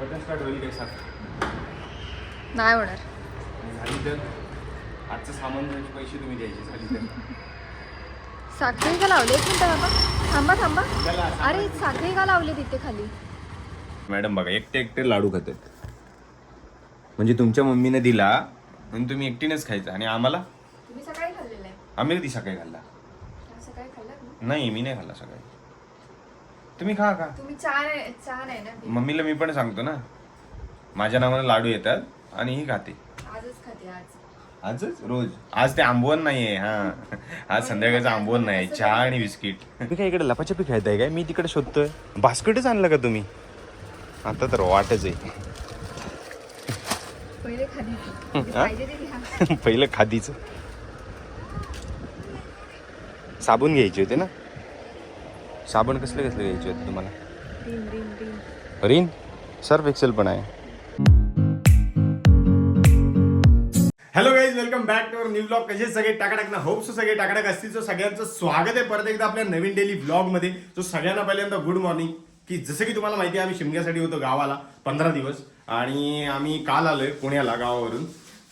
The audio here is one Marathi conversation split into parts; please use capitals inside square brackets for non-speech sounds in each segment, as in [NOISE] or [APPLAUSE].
बटन स्टार्ट होईल काय सांग? नाही होणार. आणि झाली तर? आजचं सामान घ्यायचे पैसे तुम्ही द्यायचे झाली तर. साखळी का लावली? एक मिनिट बाबा. थांबा थांबा. अरे साखळी का लावली तिथे खाली? मॅडम बघा एकटे एकटे लाडू खातात. म्हणजे तुमच्या मम्मीने दिला म्हणून तुम्ही एकटीनेच खायचं. आणि आम्हाला? तुम्ही सकाळी खाल्लेलं आहे. आम्ही कधी सकाळी खाल्ला? सकाळी खाल्लं नाही मी नाही खाल्ला सकाळी. तुम्ही खा का तुम्ही आहे छान आहे ना मम्मीला मी पण सांगतो ना. माझ्या नावाने लाडू येतात आणि ही खाते. आजच खाते आज. आजच? रोज. आज ते आंबवण नाहीये हा. आज संध्याकाळचं आंबवण नाही. चहा आणि बिस्किट. तुम्ही काय इकडे लपाछपी खेळताय काय? मी तिकडे शोधतोय. बास्केटच आणलं का तुम्ही? आता तर वाटच आहे. पहिले खाली. हा? पाहिजे ते घ्या. [LAUGHS] पहिलं खादीचं. साबण घ्यायचे होते ना? साबण कसले कसले घ्यायचे होते तुम्हाला? रिन रिन रिन रिन सर्फ एक्सेल पण आहे. Hello guys welcome back to our new blog कसे सगळे टाकाटाक ना? होप सो सगळे टाकाटाक असतील. सो सगळ्यांचं स्वागत आहे परत एकदा आपल्या नवीन डेली ब्लॉगमध्ये. सो सगळ्यांना पहिल्यांदा गुड मॉर्निंग की जसं की तुम्हाला माहिती आहे आम्ही शिमग्यासाठी होतो गावाला पंधरा दिवस. आणि आम्ही काल आलोय पुण्याला गावावरून.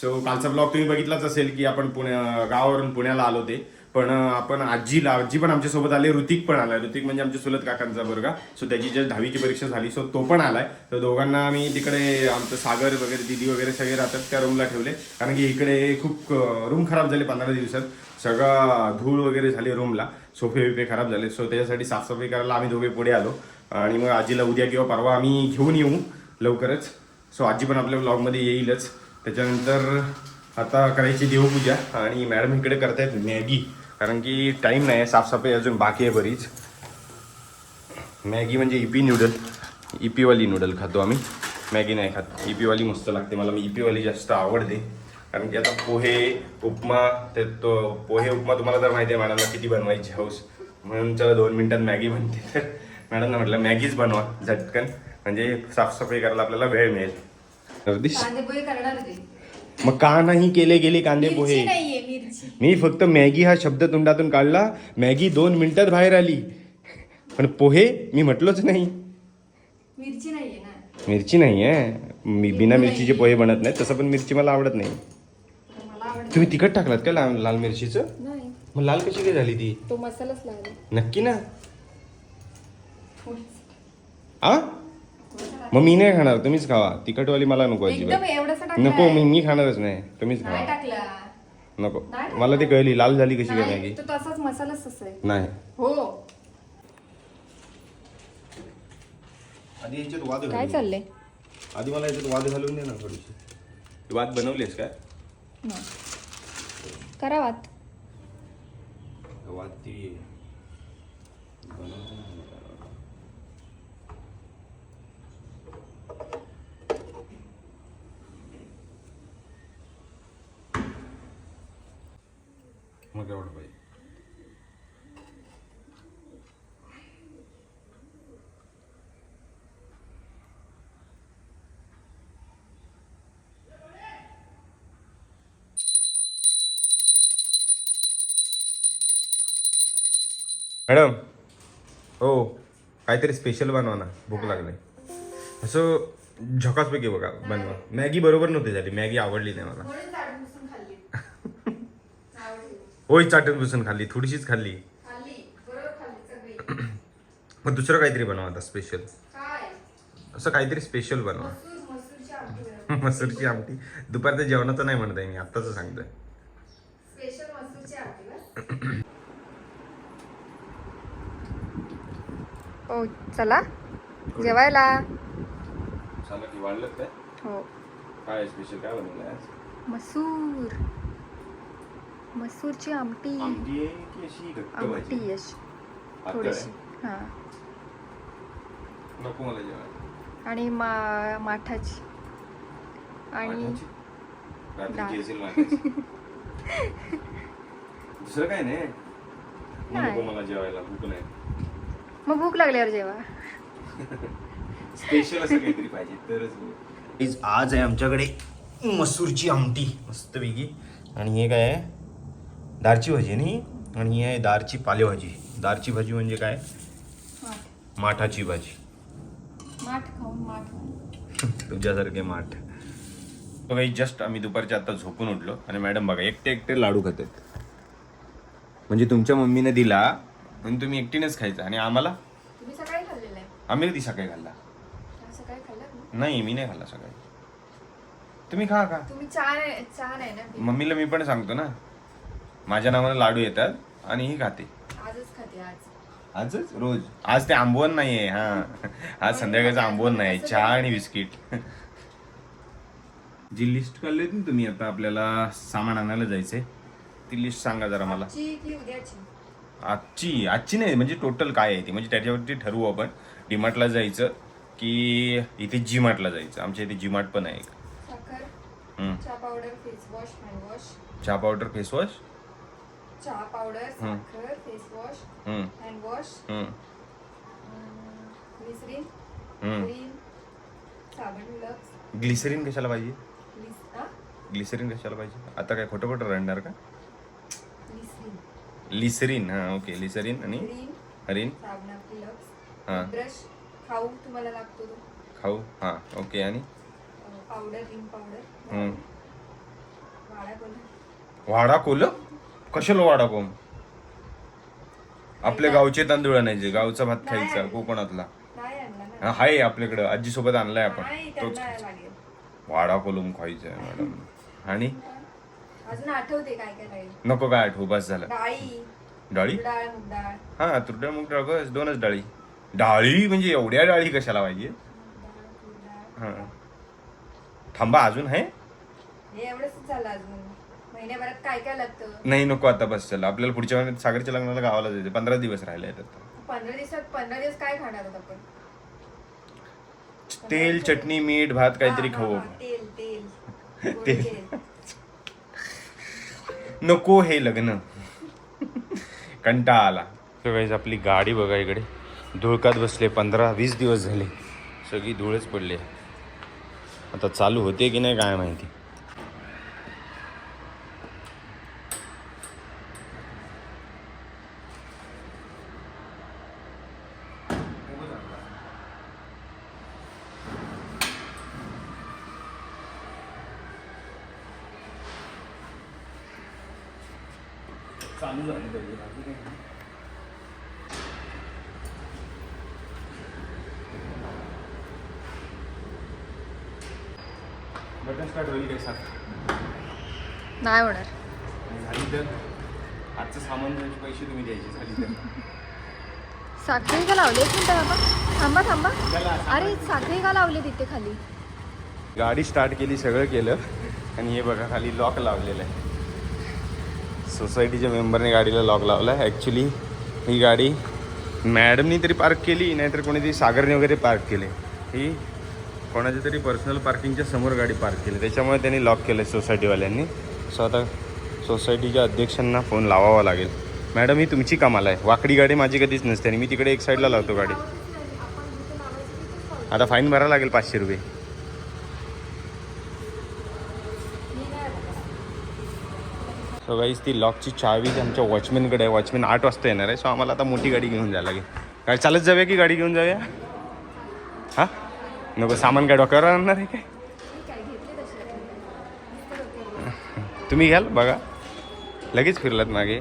सो कालचा ब्लॉग तुम्ही बघितलाच असेल की आपण पुण्या गावावरून पुण्याला आलो ते. पण आपण आजीला आजी पण आमच्यासोबत आले ऋतिक पण आलाय. ऋतिक म्हणजे आमच्या सुलत काकांचा वर्गा सो त्याची जस्ट दहावीची परीक्षा झाली. सो तो पण आलाय. तर दोघांना आम्ही तिकडे आमचं सागर वगैरे दिदी वगैरे सगळे राहतात त्या रूमला ठेवले. कारण की इकडे खूप रूम खराब झाले पंधरा दिवसात. सगळा धूळ वगैरे झाली रूमला सोफे विफे खराब झाले. सो त्याच्यासाठी साफसफाई करायला आम्ही दोघे पुढे आलो. आणि मग आजीला उद्या किंवा परवा आम्ही घेऊन येऊ लवकरच. सो आजी पण आपल्या ब्लॉगमध्ये येईलच. त्याच्यानंतर आता करायची देवपूजा. आणि मॅडम इकडे करतायत मॅगी. कारण की टाईम नाही आहे साफसफाई अजून बाकी आहे बरीच. मॅगी म्हणजे इपी नूडल इपीवाली नूडल खातो आम्ही. मॅगी नाही खात. इपीवाली मस्त लागते मला. मी इपीवाली जास्त आवडते. कारण की आता पोहे उपमा ते तो पोहे उपमा तुम्हाला तर माहिती आहे मॅडमला किती बनवायची हौस. म्हणून चला दोन मिनिटात मॅगी बनते. तर [LAUGHS] मॅडमला म्हटलं मॅगीच बनवा झटकन. म्हणजे साफसफाई करायला आपल्याला वेळ मिळेल. मग का नाही केले गेले कांदे पोहे मी फक्त मॅगी हा शब्द तोंडातून काढला. मॅगी दोन मिनिटात बाहेर आली. पण पोहे मी म्हटलोच नाही. मिरची नाहीये ना. मिरची नाही आहे मी बिना मिरचीचे पोहे बनत नाहीत तसं पण मिरची मला आवडत नाही. तुम्ही तिखट टाकलात का लाल लाल मिरचीचं? नाही. मग लाल कशी काय झाली ती? तो मसालाच लागला. नक्की ना. आ? मग मी नाही खाणार तुम्हीच खावा. तिखटवाली मला नको अजिबात. नको मी मी खाणारच नाही. तुम्हीच नाही खावा. टाकला. नको. नाही. मला ती कळली लाल झाली कशी काय मॅगी? नाही तो तसाच मसालाच तसा आहे. नाही. हो. आधी याच्यात वाद काय चाललंय? आधी मला याच्यात वाद घालून दे ना थोडीशी वाद बनवलीस काय करा वात वाद ती बनवते ना. मग एवढं पाहिजे मॅडम हो काहीतरी स्पेशल बनवा ना भूक लागली. असं झकासपैकी बघा बनवा. मॅगी बरोबर नव्हती झाली मॅगी आवडली नाही मला. होय चाटून पुसून खाल्ली थोडीशीच खाल्ली. [CLEARS THROAT] मग दुसरं काहीतरी बनवा आता स्पेशल असं काहीतरी स्पेशल बनवा. [LAUGHS] मसूरची आमटी दुपारच्या जेवणाचं नाही म्हणत आहे मी आत्ताच सांगतोय. हो [CLEARS THROAT] चला. जेवायला. झालं की वाढलं काय? हो. काय स्पेशल काय बनवलं आज? मसूर. मसूरची आमटी. आमटी आहे की अशी घट्ट आमटी अशी. पातळ थोडीशी? हा. नको मला जेवायला. आणि मा माठाची. आणि. [LAUGHS] दुसरं काय नाही? मग नाही. मला जेवायला भूक नाही. मग भूक लागल्यावर जेवा. स्पेशल असं काहीतरी पाहिजे तरच आज आहे आमच्याकडे मसूरची आमटी मस्त वेगळी आणि हे काय आहे? दारची भाजी नाही आणि ही आहे दारची पालेभाजी. दारची भाजी म्हणजे काय? माठ. माठाची भाजी. माठ खाऊन माठ. [LAUGHS] तुझ्यासारखे माठ. तो काही जस्ट आम्ही दुपारच्या आता झोपून उठलो आणि मॅडम बघा एकटे एकटे लाडू खातात म्हणजे तुमच्या मम्मीने दिला आणि तुम्ही एकटीनेच खायचा. आणि आम्हाला? आम्ही कधी सकाळी खाल्ला? नाही मी नाही खाल्ला सकाळी. तुम्ही खा का तुम्ही मम्मीला मी पण सांगतो ना. माझ्या नावाने लाडू येतात आणि ही खाते. आजच खाते आज. आजच? रोज. आज ते आंबवण नाहीये हा. आज संध्याकाळचं आंबवण नाही चहा आणि बिस्किट. जी लिस्ट काढली होती ना तुम्ही आता आपल्याला सामान आणायला जायचंय ती लिस्ट सांगा जरा मला. आजची की उद्याची आजची. आजची? नाही म्हणजे टोटल काय आहे ती? म्हणजे त्याच्यावरती ठरवू आपण. डीमार्टला जायचं की इथे जी मार्टला जायचं? आमच्या इथे जी मार्ट पण आहे एक. साखर हम्म. चहा powder face wash hand wash चहा पावडर फेस वॉश चहा पावडर हम्म. साखर फेस वॉश हम्म, हँड वॉश हम्म, ग्लिसरीन हम्म. क्रीम साबण ग्लव्स ग्लिसरीन कशाला पाहिजे? ग्लिस ग्लिसरीन कशाला पाहिजे? आता काय खोटं खोटं रडणार का? लिसरीन हा ओके लिसरीन आणि क्रीम हरीन साबण हा. ब्रश खाऊ तुम्हाला लागतो तो. खाऊ? हा ओके आणि? पावडर रिंग पावडर हम्म. वाडा कोल्हा वाडा कोल कशाला वाडा कोम आपल्या गावचे तांदूळ आणायचे गावचा भात खायचा. कोकणातला. नाही आणला ना. आहे आपल्याकडं आजी सोबत आणलाय आपण. तोच लागेल. वाडा कोलम खायचा मॅडम. आणि? अजून आठवते काय काय राहील नको काय आठवू बस झालं. डाळी. डाळी? डाळ मुग डाळ हा तुरड्या मुग डाळ बस दोनच डाळी. डाळी म्हणजे एवढ्या डाळी कशाला पाहिजे? हा. थांबा अजून आहे? हे एवढंच झालं अजून. महिन्याभरात काय काय लागतं? नाही नको आता बस चला. आपल्याला पुढच्या महिन्यात सागरच्या लग्नाला गावाला जायचं पंधरा दिवस राहिले आहेत आता. पंधरा दिवसात पंधरा दिवस काय खाणार आहोत आपण? तेल चटणी मीठ भात काहीतरी हा, खाऊ. हा. तेल तेल. गोड [LAUGHS] तेल. तेल. नको हे लग्न. कंटाळा आला. गाईज आपली गाडी बघा इकडे. धुळकात बसले पंधरा वीस दिवस झाले. सगळी धूळच पडली. आता चालू होते की नाही काय माहिती. चालू झाली पाहिजे बाकी काही नाही. बटन स्टार्ट होईल काय सांग नाही होणार. झाली तर? आजचं सामान पैसे तुम्ही द्यायचे झाली तर? साखळी का लावली एक मिनिट बाबा. थांबा थांबा. अरे साखळी का लावली तिथे खाली. गाडी स्टार्ट केली सगळं केलं. आणि हे बघा खाली लॉक लावलेलं आहे. सोसायटीच्या मेंबरने गाडीला लॉक लावला. आहे ॲक्च्युली ही गाडी मॅडमनी तरी पार्क केली नाहीतर कोणीतरी सागरने वगैरे पार्क केले. ही कोणाच्या तरी पर्सनल पार्किंगच्या समोर गाडी पार्क केली. त्याच्यामुळे त्यांनी लॉक केलं सोसायटीवाल्यांनी सो आता सोसायटीच्या अध्यक्षांना फोन लावावा लागेल. मॅडम ही तुमची कामाला आहे. वाकडी गाडी माझी कधीच नसते आणि मी तिकडे एक साईडला लावतो गाडी. आता फाईन भरावं लागेल पाचशे रुपये. सो गाईज ती लॉकची चावी आमच्या वॉचमॅनकडे आहे. वॉचमॅन आठ वाजता येणार आहे. सो आम्हाला आता मोठी गाडी घेऊन जायला लागेल. काय चालत जाऊया की गाडी घेऊन जाऊया? हां? नको सामान काय डॉक्टर आणणार आहे काय? तुम्ही घ्याल बघा. लगेच फिरलात मागे.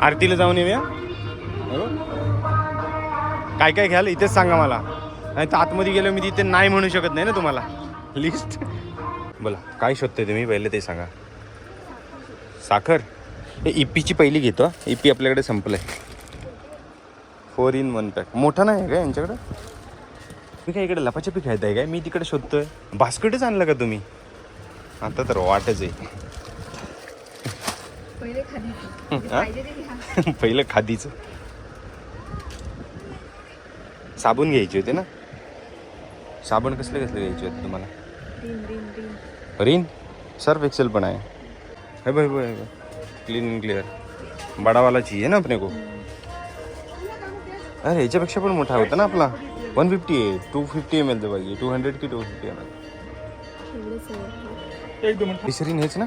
आरतीला जाऊन येऊया? हो? काय काय घ्याल? इथेच सांगा मला. नाही तर आतमध्ये गेलो मी तिथे नाही म्हणू शकत नाही ना तुम्हाला. लिस्ट? बोला काय शोधते तुम्ही? पहिले ते सांगा. साखर? हे इपीची पहिली घेतो इपी आपल्याकडे संपलं आहे फोर इन वन पॅक मोठा नाही आहे का यांच्याकडं? मी काय इकडे लपाछपी खेळत आहे काय? मी तिकडे शोधतोय. बास्केटच आणलं का तुम्ही? आता तर वाटच आहे. पहिले [LAUGHS] पहिलं खादीचं. साबण घ्यायचे होते ना? साबण कसले कसले घ्यायचे होते तुम्हाला? रिन सर्फ एक्सेल आहे है भाई भाई क्लीन एंड क्लियर बड़ा वाला चाहिए ना अपने को। अरे याच्यापेक्षा पण मोठा होता ना आपला वन फिफ्टी आहे टू फिफ्टी एम एलचं पाहिजे टू हंड्रेड की टू फिफ्टी एम एल एकदम ग्लिसरीन हेच ना?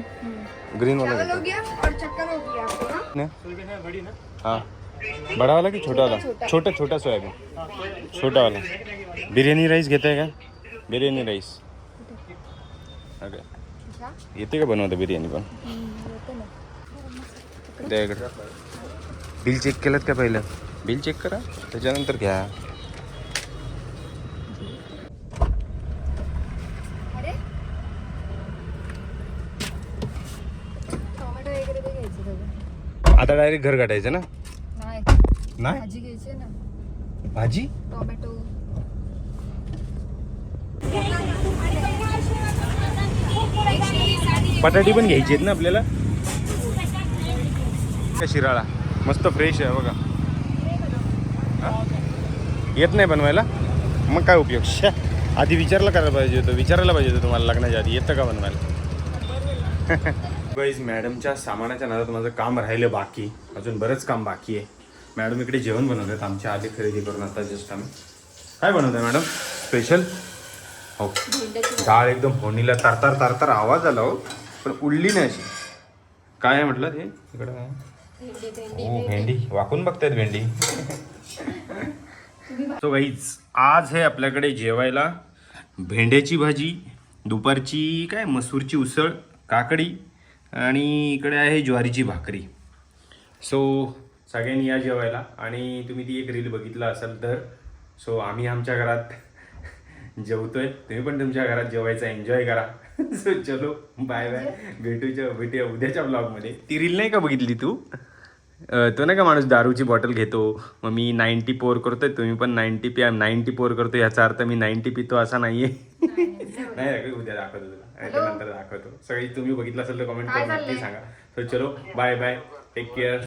ग्रीन वाला हो गया और चक्कर हो गया आपको हाँ? ने? हाँ बडा वाला की छोटा वाला? छोटा. छोटा। सोयाबीन छोटा वाला। बिर्याणी राईस घेत आहे का बिर्याणी राईस ओके. येते का बनवता बिर्याणी पण. द्या इकडे. बिल चेक केलं का पहिलं? बिल चेक करा. त्याच्यानंतर घ्या. आता डायरेक्ट घर गाठायचं ना? नाही. भाजी घ्यायची ना. भाजी? टोमॅटो. बटाटी पण घ्यायची आहेत ना आपल्याला? का शिराळा? मस्त फ्रेश आहे बघा? येत नाही बनवायला? मग काय उपयोग? शा आधी विचारला करायला पाहिजे होतं. विचारायला पाहिजे होतं तुम्हाला लग्नाच्या आधी. येतं का बनवायला? [LAUGHS] गाईज मॅडमच्या सामानाच्या नादात माझं काम राहिलं बाकी. अजून बरंच काम बाकी आहे. मॅडम इकडे जेवण बनवतात. आमच्या आधी खरेदी करून आता जस्ट आम्ही. काय बनवत मॅडम स्पेशल हो. डाळ एकदम फोडणीला. तारतार तारतार. आवाज आला हो. पण उडली नाही अशी. काय आहे म्हटलं? हे इकडं काय? हो भेंडी वाकून बघतायत भेंडी. तो गाईच आज आहे आपल्याकडे जेवायला भेंड्याची भाजी दुपारची काय मसूरची उसळ काकडी आणि इकडे आहे ज्वारीची भाकरी. सो सगळ्यांनी या जेवायला आणि तुम्ही ती एक रील बघितला असाल तर. सो आम्ही आमच्या घरात जेवतोय. तुम्ही पण तुमच्या घरात जेवायचा एन्जॉय करा. [LAUGHS] सो चलो बाय बाय भेटूच्या भेटूया उद्याच्या ब्लॉगमध्ये ती रील नाही का बघितली तू? तो नाही का माणूस दारूची बॉटल घेतो मग मी नाईन्टी पोर करतोय तुम्ही पण नाईन्टी पी नाईन्टी पोर करतो याचा अर्थ मी नाईन्टी पितो असा नाहीये. नाही उद्या दाखवतो तुला. याच्यानंतर दाखवतो. सगळी तुम्ही बघितलं असेल तर कमेंट करून नक्की? सांगा. सो चलो बाय बाय टेक केअर